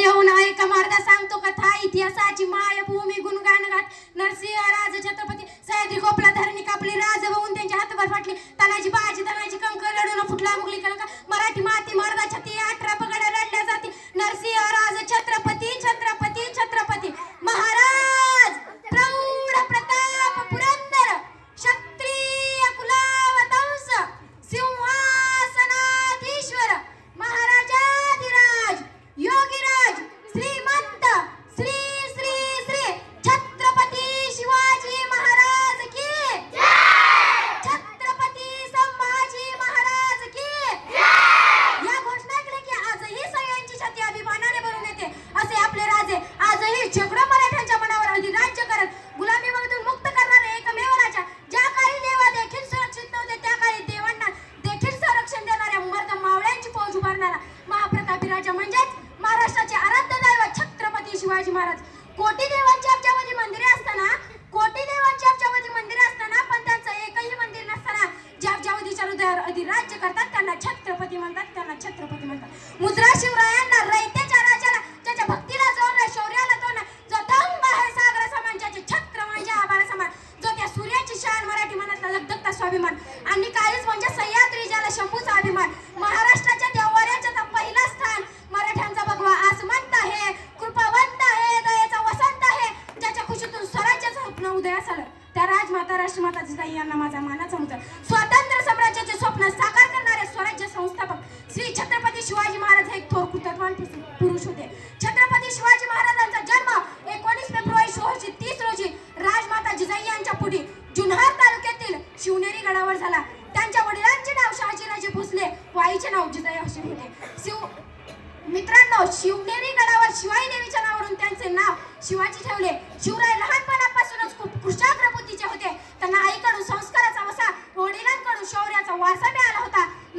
देऊन ऐका मार्ग सांगतो कथा इतिहासाची मायभूमी गुणगान गात नरसिंह राज छत्रपती सह्याद्री गोपला धरणी कापली राज होऊन त्यांच्या हातभर फाटली तानाजी महाराष्ट्राचे आराध्य दैवत छत्रपती शिवाजी महाराज. कोटी देवांची आमच्यामध्ये मंदिरे असताना कोटी देवांची आमच्यामध्ये मंदिरे असताना पण त्यांचं एकही मंदिर नसताना जे अब्जावधीच्या हृदयावर अधिराज्य करतात त्यांना छत्रपती म्हणतात त्यांना छत्रपती म्हणतात. मुद्रा शिवरायांना रयतेच्या राजाला ज्याच्या भक्तीला जोर नाही शौर्याला जो नाही. जो दंग आहे सागर समान ज्याचे छत्र म्हणजे आभार समान जो त्या सूर्याची शान मराठी मनातला धगधगता स्वाभिमान. राजमाता जिजाई यांना माझा मानाचा मुद्दा. स्वातंत्र्य साम्राज्याचे स्वप्न साकार करणारे स्वराज्य संस्थापक श्री छत्रपती शिवाजी महाराज हे एक थोर कृतज्ञान पुरुष होते. छत्रपती शिवाजी महाराजांचा जन्म एकोणीस फेब्रुवारी सोळाशे तीस रोजी राजमाता जिजाई यांच्या पुढे जुन्हार तालुक्यातील शिवनेरी गडावर झाला. त्यांच्या वडिलांचे नाव शहाजीराजे भोसले व आईचे नाव जिजाई असे होते. शिव मित्रांनो शिवनेरी गडावर शिवाई देवीच्या नावावरून त्यांचे नाव शिवाजी ठेवले. शिवराज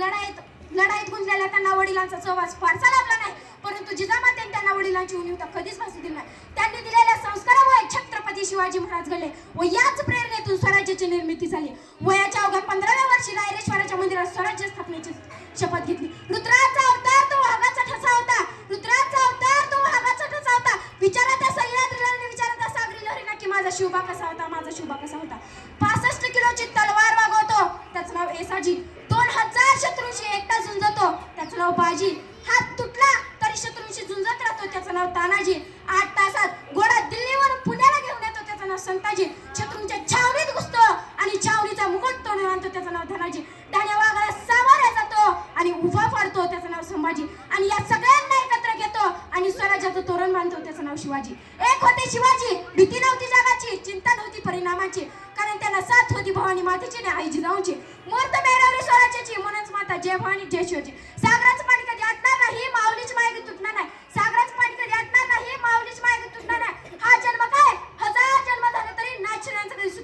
लढाईत लढाईत गुंजलेल्या त्यांना वडिलांचा सहवास फारसा लाभला नाही. परंतु जिजामातेने त्यांना वडिलांची उणीवता कधीच भासू दिली नाही. त्यांनी दिलेल्या संस्कारामुळे छत्रपती शिवाजी महाराज घडले व याच प्रेरणेतून स्वराज्याची निर्मिती झाली. वयाच्या अवघ्या पंधराव्या वर्षी रायरेश्वराच्या मंदिरात स्वराज्य स्थापनेची शपथ घेतली. रुद्राचा अवतार तो वाघाचा ठसा होता. रुद्राचा अवतार तो वाघाचा ठसा होता. विचारात त्या सह्याद्रीला आणि विचारा त्या सागरी लहरीला की माझा शिवबा कसा होता? माझा शिवबा कसा होता? पासष्ट किलोची तलवार वागवतो. त्याचं नाव एसाजी दोन हजार शत्रूंशी एकटा झुंजतो त्याचं नाव बाजी. हात तुटला तरी शत्रूंशी झुंजत राहतो त्याचं नाव तानाजी. आठ तासात घोडा दिल्लीवरून पुण्याला घेऊन येतो त्याचं नाव संताजी. शत्रूंच्या छावणीत घुसतो आणि छावणीचा मुकुट तोडून आणतो त्याचं नाव धनाजी. ढाण्या वाघाला सामाऱ्या जातो आणि उभा पाडतो त्याचं नाव संभाजी. आणि या सगळ्यांना एकत्र घेतो आणि स्वराज्याचं तोरण बांधतो त्याचं नाव शिवाजी. एक होते शिवाजी भीती नव्हती जगाची चिंता नव्हती परिणामाची. कारण त्यांना साथ होती भवानी मातेची आणि आई जिजाऊंची मूर्त मेळवली स्वराज्याची म्हणूनच माता जय भवानी जय शिवाजी सागराचं पाणी कधी आटणार नाही माऊलीची मायगी तुटणार नाही सागराचं पाणी कधी आटणार नाही माऊलीची मायगी तुटणार नाही हा जन्म काय हजार जन्म झाले तरी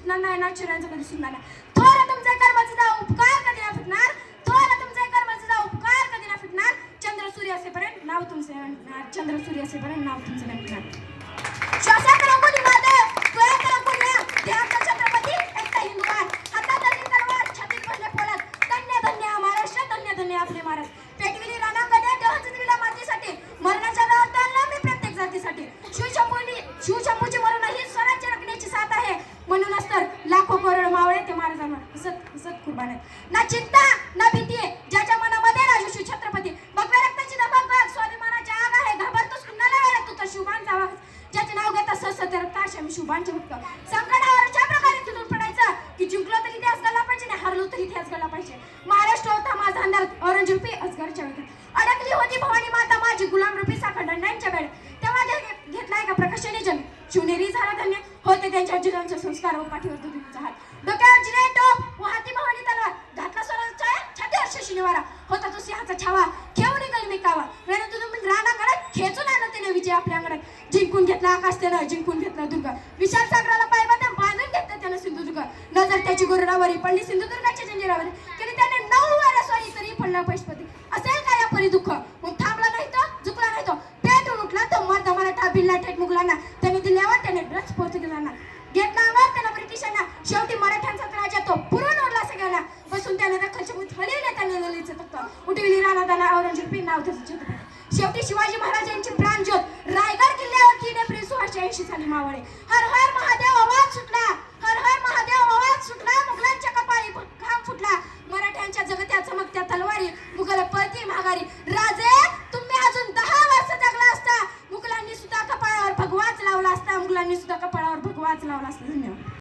फुटणार नाही ना चिरांचं नागशिरांचं कधी सुटणार नाही. थोर तुमच्या कर्माचा जा उपकार कधी ना फुटणार थोर तुमच्या कर्माचा जा उपकार कधी नाही फिटणार चंद्र सूर्य असेपर्यंत नाव तुमचे म्हणणार चंद्र सूर्य असेपर्यंत नाव तुमचे म्हणणार फिटणार. श्वासात माधव देहाचा छत्रपती एकटा हिंदुवान हातात तलवार छातीत पोलाद. धन्य धन्य महाराष्ट्र धन्य धन्य आपले महाराज. हसत ना चिंता ना भीती आहे ज्याच्या मनामध्ये राजू छत्रपती. भगव्या रक्ताची धमक बघ स्वाभिमानाची आग आहे. घाबरतोस कुणाला वेळ तू? तर शुभान जावा ज्याचे नाव घेता सस्य तर काश आम्ही शुभांचे भक्त. संकटावर ज्या प्रकारे तुटून पडायचं की जिंकलो तरी इतिहास घडला पाहिजे आणि हरलो तरी इतिहास घडला पाहिजे. महाराष्ट्र होता माझा अंधार औरंगजेबी असगरच्या वेळेत अडकली होती भवानी माता माझी गुलाम रुपी साखरदंडांच्या वेळेत तेव्हा घेतलाय का प्रकाशने जन शिवनेरी झाला धन्य. होते त्यांच्या जिजांचे संस्कार व पाठीवर तुम्ही हात. डोक्या निवारा होता तो सिंहाचा छावा. खेळून निघाल कावा. वेळेत तुम्ही राणा घरात खेचून आणत त्याने विजय आपल्या अंगणात जिंकून घेतला आकाश त्यानं जिंकून घेतला दुर्ग. विशाल सागराला पायबांधा बांधून घेतलं त्यानं सिंधुदुर्ग. नजर त्याची गुरुडावरी पडली सिंधुदुर्गाच्या जंजिरावर. तरी त्याने नऊ वारा स्वारी तरी पडला पैशपती असेल काय या परी दुःख मग थांबला नाही तो झुकला नाही तो पेटून उठला तो मर्द मराठा बिल्ला थेट मुघलांना त्याने दिल्यावर त्याने डच पोर्तुगीजांना घेतला अंगावर त्यानं ब्रिटिशांना शेवटी मराठ्यांचा राजा तो पुरून ओढला सगळ्यांना बसून त्याने दखलचे भूत हलवले त्याने ललितचं तत्व उठविली राणा दाना औरंगजेबी नाव शेवटी शिवाजी महाराज महाराजांची प्राणज्योत रायगड किल्ल्यावर तीन एप्रिल सोळाशे ऐंशी साली मावळे. हर हर महादेव आवाज सुटला. हर हर महादेव आवाज सुटला. मुघलांच्या कपाळी घाम फुटला. मराठ्यांच्या जगत्या चमकत्या तलवारी मुघल पळती माघारी राजे तुम्ही अजून दहा वर्ष जगला असता. मुघलांनी सुद्धा कपाळावर भगवाच लावला असता. मुघलांनी सुद्धा कपाळावर भगवाच लावला असता. धन्यवाद.